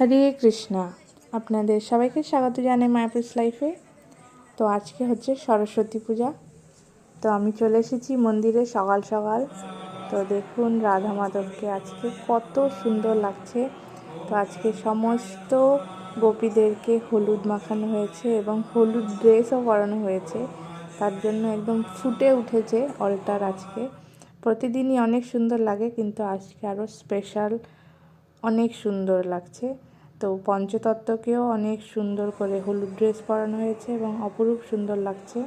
হরে কৃষ্ণা। আপনাদের সবাইকে স্বাগত জানাই মায়াপুস লাইফে তো আজকে হচ্ছে সরস্বতী পূজা। তো আমি চলে এসেছি মন্দিরে সকাল সকাল। তো দেখুন রাধা মাধবকে আজকে কত সুন্দর লাগছে। তো আজকে সমস্ত গোপীদেরকে হলুদ মাখানো হয়েছে এবং হলুদ ড্রেসও পরানো হয়েছে। তার জন্য একদম ফুটে উঠেছে অলটার আজকে। প্রতিদিনই অনেক সুন্দর লাগে, কিন্তু আজকে আরও স্পেশাল অনেক সুন্দর লাগছে। তো পঞ্চতত্ত্বকেও অনেক সুন্দর করে হলুদ ড্রেস পরানো হয়েছে এবং অপরূপ সুন্দর লাগছে।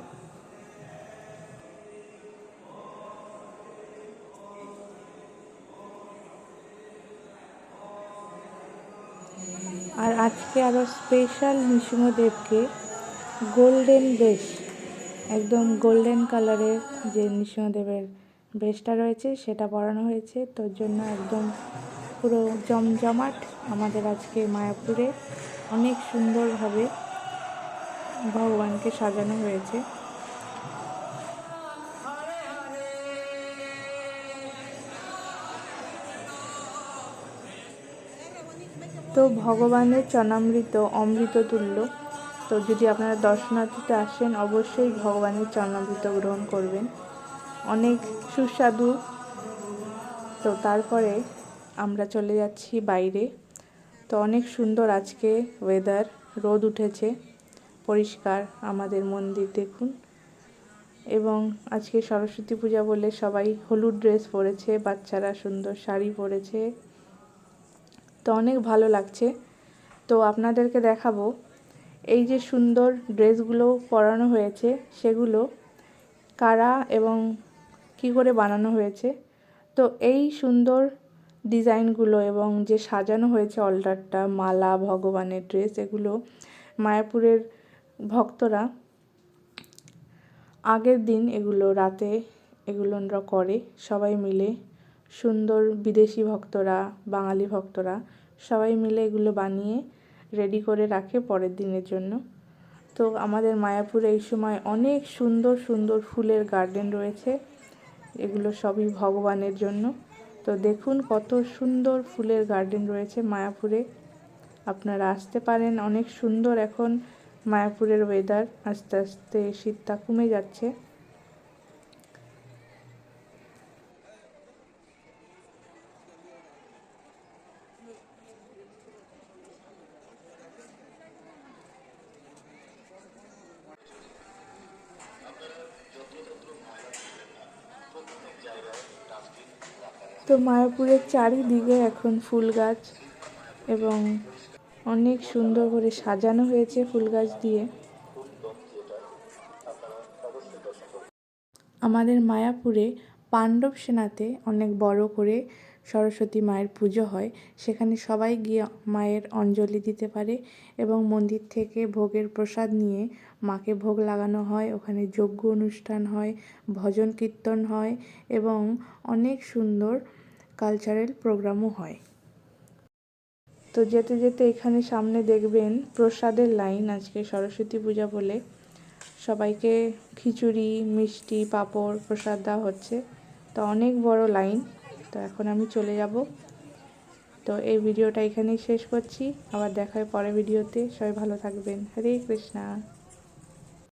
আর আজকে আরও স্পেশাল নৃসিংহদেবকে গোল্ডেন বেশ একদম গোল্ডেন কালারের যে নৃসিংহদেবের বেশটা রয়েছে সেটা পরানো হয়েছে। তোর জন্য একদম পুরো জমজমাট আমাদের আজকে মায়াপুরে। অনেক সুন্দরভাবে ভগবানকে সাজানো হয়েছে। তো ভগবানের চনামৃত অমৃত তুল্য তো যদি আপনারা দর্শনার্থীতে আসেন, অবশ্যই ভগবানের চরণামৃত গ্রহণ করবেন। অনেক সুস্বাদু। তো তারপরে আমরা চলে যাচ্ছি বাইরে। তো অনেক সুন্দর আজকে ওয়েদার রোদ উঠেছে, পরিষ্কার আমাদের মন্দির দেখুন। এবং আজকে সরস্বতী পূজা বলে সবাই হলুদ ড্রেস পরেছে, বাচ্চারা সুন্দর শাড়ি পরেছে। তো অনেক ভালো লাগছে। তো আপনাদেরকে দেখাবো, এই যে সুন্দর ড্রেসগুলো পরানো হয়েছে, সেগুলো কারা এবং কি করে বানানো হয়েছে? তো এই সুন্দর ডিজাইনগুলো এবং যে সাজানো হয়েছে অলটারটা, মালা, ভগবানের ড্রেস, এগুলো মায়াপুরের ভক্তরা আগের দিন এগুলো, রাতে এগুলো করে। সবাই মিলে সুন্দর বিদেশি ভক্তরা, বাঙালি ভক্তরা সবাই মিলে এগুলো বানিয়ে রেডি করে রাখে পরের দিনের জন্য। তো আমাদের মায়াপুরে এই সময় অনেক সুন্দর সুন্দর ফুলের গার্ডেন রয়েছে। এগুলো সবই ভগবানের জন্য। তো দেখুন কত সুন্দর ফুলের গার্ডেন রয়েছে মায়াপুরে। আপনারা আসতে পারেন, অনেক সুন্দর এখন মায়াপুরের ওয়েদার আস্তে আস্তে শীতটা কমে যাচ্ছে। তো মায়াপুরের চারিদিকে এখন ফুল গাছ এবং অনেক সুন্দর করে সাজানো হয়েছে ফুল গাছ দিয়ে। আমাদের মায়াপুরে পাণ্ডব সেনাতে অনেক বড় করে সরস্বতী মায়ের পুজো হয়, সেখানে সবাই গিয়ে মায়ের অঞ্জলি দিতে পারে এবং মন্দির থেকে ভোগের প্রসাদ নিয়ে মাকে ভোগ লাগানো হয়, ওখানে যজ্ঞ অনুষ্ঠান হয়, ভজন কীর্তন হয় এবং অনেক সুন্দর কালচারাল প্রোগ্রামও হয়। তো যেতে যেতে এখানে সামনে দেখবেন প্রসাদের লাইন আজকে সরস্বতী পূজা বলে। সবাইকে খিচুড়ি, মিষ্টি, পাঁপড় প্রসাদ দেওয়া হচ্ছে। তো অনেক বড় লাইন তো এখন আমি চলে যাব। তো এই ভিডিওটা এখানেই শেষ করছি। আবার দেখা হয় পরের ভিডিওতে। সবাই ভালো থাকবেন। হরে কৃষ্ণা।